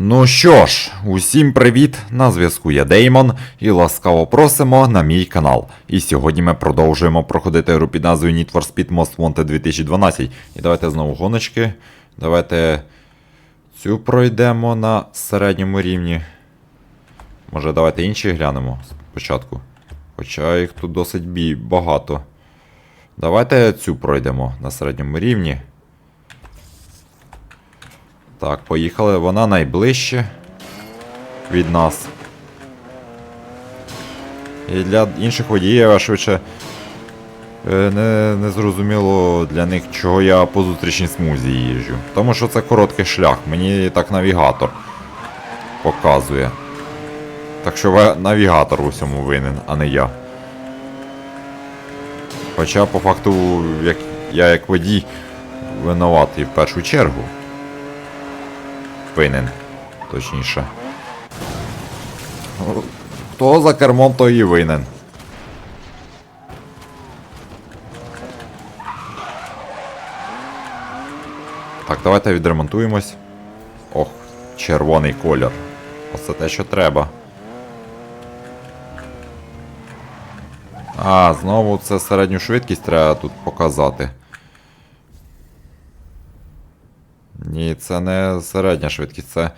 Ну що ж, усім привіт! На зв'язку я Деймон і ласкаво просимо на мій канал. І сьогодні ми продовжуємо проходити гру під назвою Need for Speed Most Wanted 2012. І давайте знову гоночки. Давайте цю пройдемо на середньому рівні. Може, давайте інші глянемо спочатку. Хоча їх тут досить бі- багато. Давайте цю пройдемо на середньому рівні. Так, поїхали. Вона найближче від нас. І для інших водіїв я швидше е, не, не зрозуміло для них, чого я по зустрічній смузі їжджу. Тому що це короткий шлях, мені так навігатор показує. Так що навігатор у всьому винен, а не я. Хоча по факту як, я як водій винуватий в першу чергу винен. Точніше. Хто за кермом, той і винен. Так, давайте відремонтуємось. Ох, червоний колір. Оце те, що треба. А, знову це середню швидкість треба тут показати. Ні, це не середня швидкість, це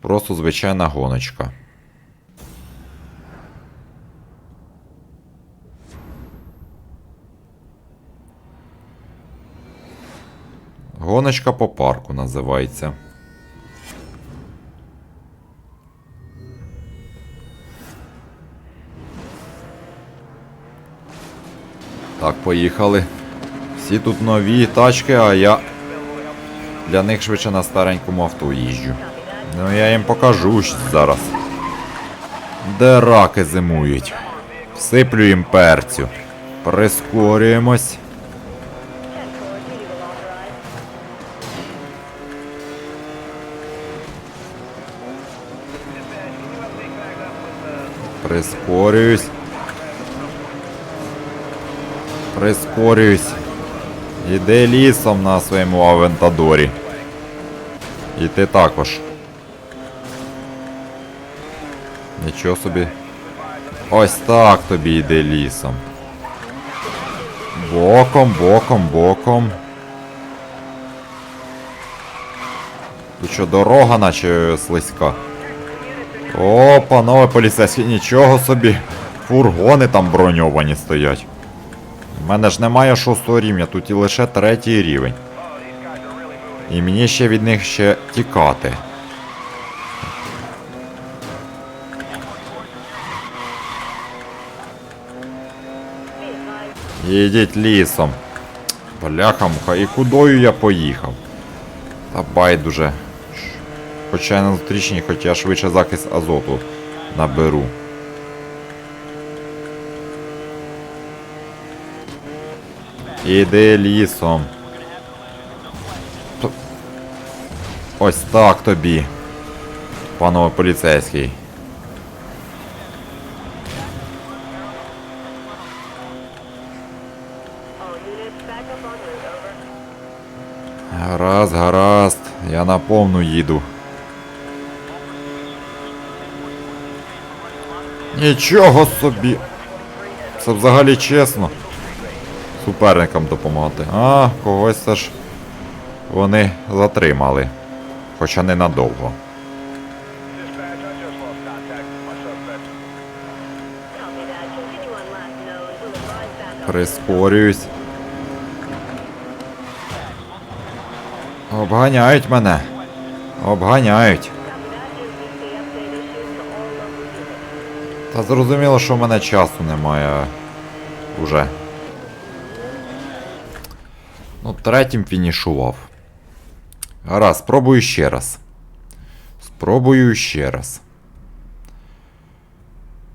просто звичайна гоночка. Гоночка по парку називається. Так, поїхали. Всі тут нові тачки, а я для них швидше на старенькому авто їжджу. Ну я їм покажу зараз. Де раки зимують. Всиплю їм перцю. Прискорюємось. Прискорююсь. Прискорююсь. Іди лісом на своєму авентадорі. І ти також. Нічого собі. Ось так тобі йде лісом. Боком, боком, боком. Тут що, дорога наче слизька. О, панове поліцейські, нічого собі. Фургони там броньовані стоять. У мене ж немає шостого рівня, тут і лише третій рівень. І мені ще від них ще тікати. Їдіть лісом. Бляха муха, і кудою я поїхав? Та байдуже. Хоча я на зустрічні, хоч я швидше захист азоту наберу. Іди лісом. Ось так тобі. Панове поліцейський. Гаразд, гаразд. Я на повну їду. Нічого собі. Це взагалі чесно. Суперникам допомагати. А, когось це ж вони затримали. Хоча ненадовго. Прискорююсь. Обганяють мене. Обганяють. Та зрозуміло, що в мене часу немає уже. Ну, третім фінішував. Гаразд, спробую ще раз. Спробую ще раз.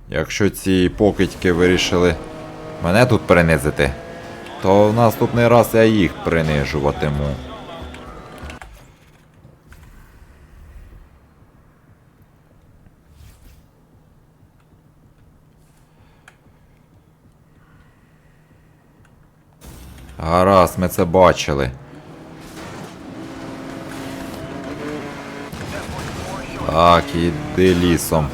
Якщо ці покидьки вирішили мене тут принизити, то в наступний раз я їх принижуватиму. Гаразд, ми це бачили. Так, іди лісом.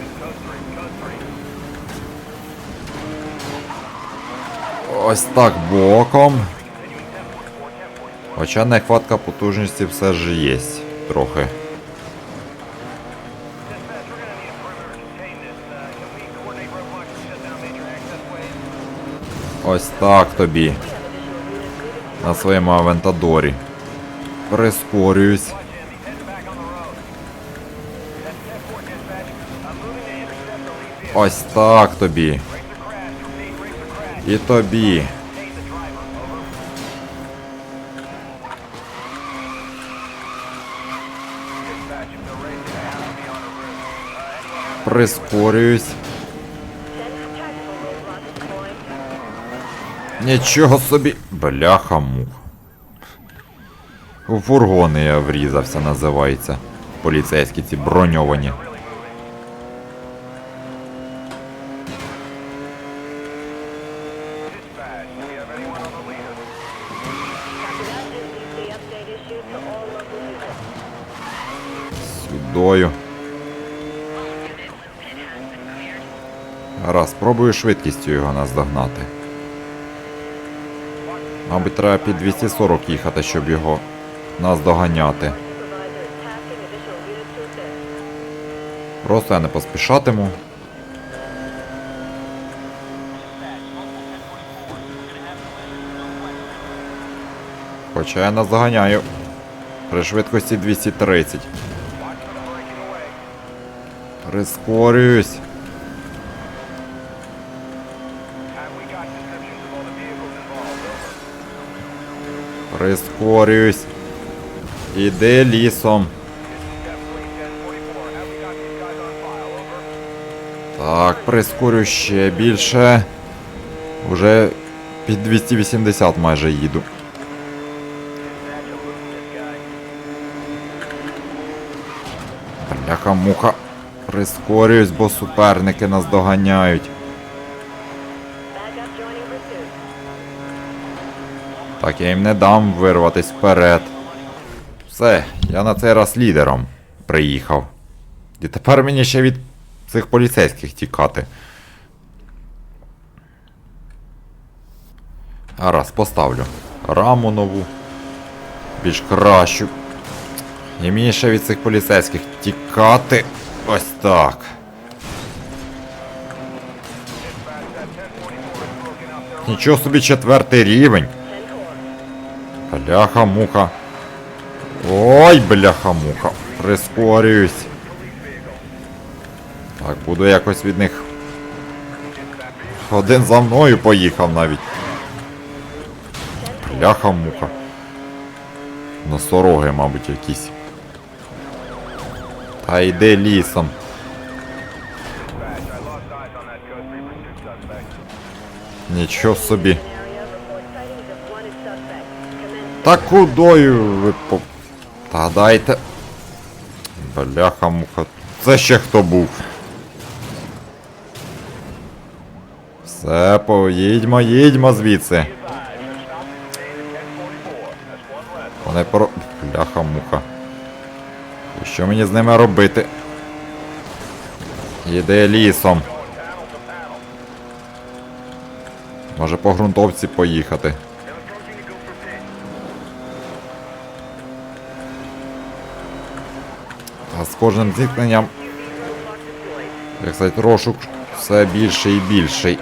Ось так боком. Хоча нехватка потужності все ж є трохи. Ось так тобі. На своєму авентадорі. Прискорююсь. Ось так тобі. І тобі. Прискорююсь. Нічого собі. Бляха мух. У фургони я врізався, називається. Поліцейські ці броньовані. Сюдою. Раз, спробую швидкістю його наздогнати. Мабуть, треба під 240 їхати, щоб його наздоганяти. Просто я не поспішатиму. Хоча я наздоганяю при швидкості 230. Guys on file? Over. Так, прискорю ще більше. Уже під 280 майже їду. Dispatch, Прискорююсь, бо суперники нас доганяють. Так, я їм не дам вирватись вперед. Все, я на цей раз лідером приїхав. І тепер мені ще від цих поліцейських тікати. Гаразд, поставлю. Раму нову. Більш кращу. І мені ще від цих поліцейських тікати. Ось так. Нічого собі четвертий рівень. Бляха муха. Ой, бляха муха. Прискорююсь. Так, буду якось від них. Один за мною поїхав навіть. Бляха муха. Носороги, мабуть, якісь. 3 pursuit suspect. Нічого собі. Та кудою ви по. Та дайте. Бляха муха. Це ще хто був. Все, поїдьмо, їдьмо звідси. Вони про. Бляха муха. І що мені з ними робити? Іде лісом. Може по ґрунтовці поїхати. А з кожним зіткненням, як сказати, розшук все більший і більший.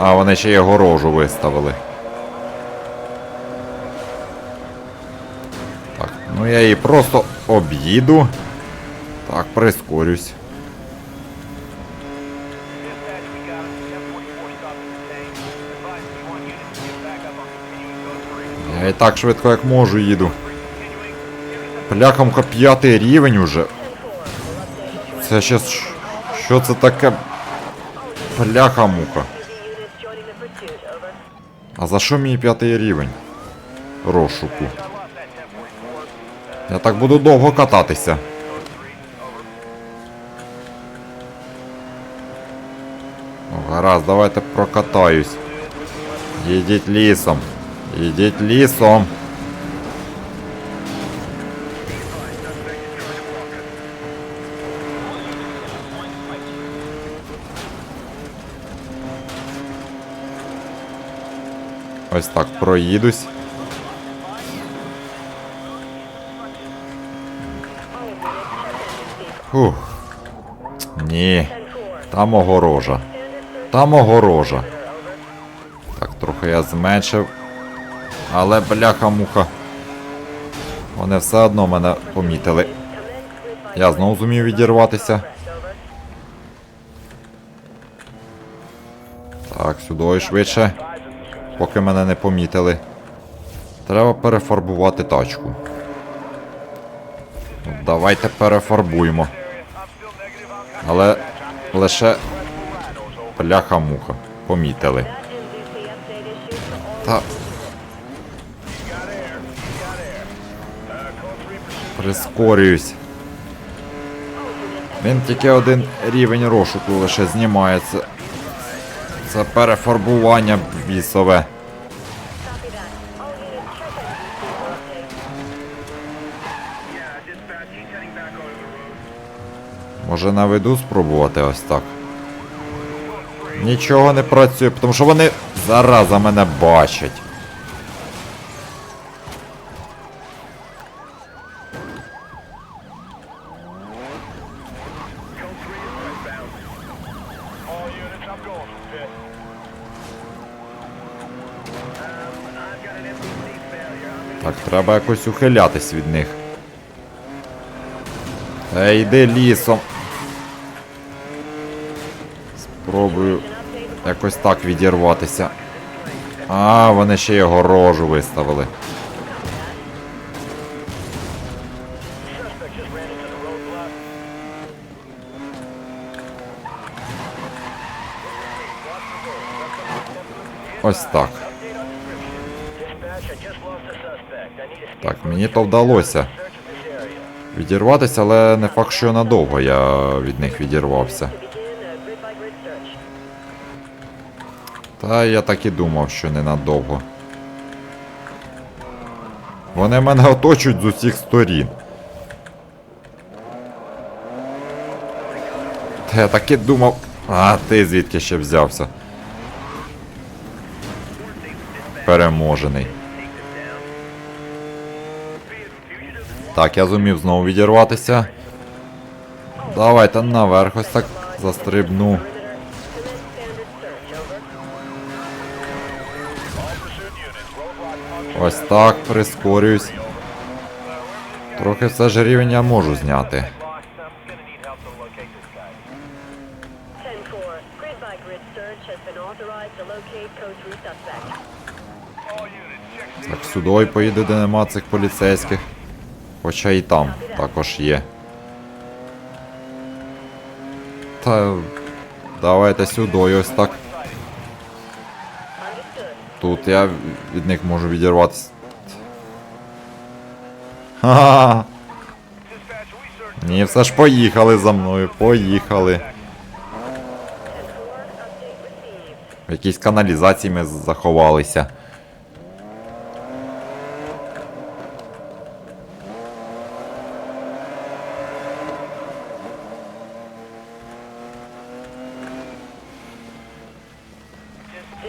А вони ще й огорожу виставили. Ну я її просто об'їду. Так, прискорюсь. Dispatch, we got him. 1044 stop at the tank. Advise we want units to get back up on continuing code 3. Я і так швидко як можу їду. Плякамка п'ятий рівень уже. Це ще що це таке? Pursuit. Over. А за що мені п'ятий рівень? Розшуку. Я так буду довго кататися. О, гаразд, давайте прокатаюсь. Їдіть лісом. Їдіть лісом. Ось так проїдусь. Фух. Ні. Там огорожа. Там огорожа. Так, трохи я зменшив. Але бляха-муха. Вони все одно мене помітили. Я знову зумів відірватися. Так, сюди швидше. Поки мене не помітили. Треба перефарбувати тачку. Давайте перефарбуємо. Але лише бляха-муха. Помітили. Та. Прискорююсь. Він тільки один рівень розшуку лише знімається. Це перефарбування бісове. Може на виду спробувати ось так. Нічого не працює, тому що вони зараза мене бачать. Так, треба якось ухилятись від них. Ей, йди лісом. Спробую якось так відірватися. А, вони ще його рожу виставили. Ось так. Так, мені то вдалося відірватися, але не факт, що надовго я від них відірвався. Та я так і думав, що ненадовго. Вони мене оточують з усіх сторін. Та я так і думав. А, ти звідки ще взявся? Переможений. Так, я зумів знову відірватися. Давайте наверх ось так застрибну. Ось так, прискорююсь. Трохи все ж рівень я можу зняти. Boss, I'm gonna need help to locate this guy. 10-4, grid by grid search has been authorized to locate code 3 suspect. All units, check Так, сюди поїде, де нема цих поліцейських. Хоча і там також є. Та давайте сюди ось так. Тут я від них можу відірватися. Ха-ха! Ні, все ж поїхали за мною, поїхали. 10-4, update received. В якійсь каналізації ми заховалися.